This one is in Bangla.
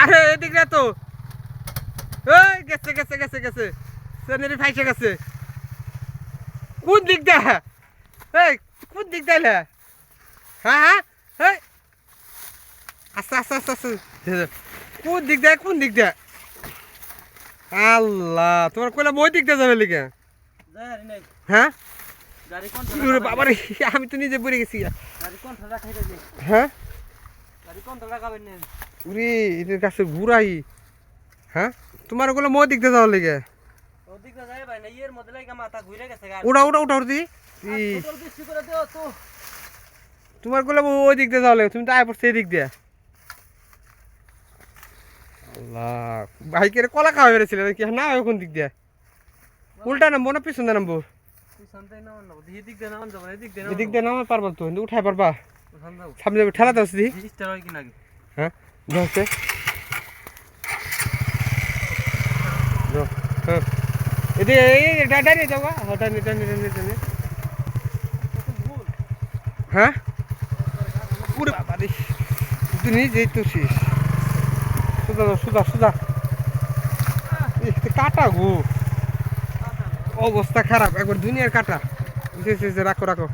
আরে এদিক না তো। এই গেছে গেছে গেছে গেছে। সেনারি ফাইসে গেছে। কোন দিক দা এই কোন দিক দাইলে হ্যাঁ হ্যাঁ এই। আস্তে আস্তে আস্তে আস্তে। কোন দিক দেয় কোন দিক দেয়? আল্লাহ তোমার কইলাম ওই দিক দিয়ে যাবে লিখে হ্যাঁ? বাবারে আমি তো নিজে পড়ে গেছি। দে হ্যাঁ? উরে এদের কাছে ঘুরাই। হ্যাঁ? তোমার ওগুলো মই দিক দিয়ে যাওয়ার লিগে। ওটা ওটা ওটা দি তোমারগুলো ওই দিক দিয়ে যাওয়া লাগে তুমি তো আয় পড়ছে এদিক দিয়ে। আল্লাহ বাইকের কলা খাওয়া বেড়েছিল কি না কোন দিক দিয়ে? উল্টা নামবো না পিছনে নামবো? দিয়ে এদিক দিয়ে নামা পারবা তো উঠাই পারবা। সামনে ঠেলা দাও হ্যাঁ? ধরছে হ্যাঁ যাও গা হ্যাঁ টানি টানি টানি টানি হ্যাঁ? পুরো বাবা রে তুই নিজেই তো শেষ সুদা সুদা সুদা। কাটা গো। অবস্থা খারাপ, একবার দুনিয়ার কাটা। রাখো রাখো।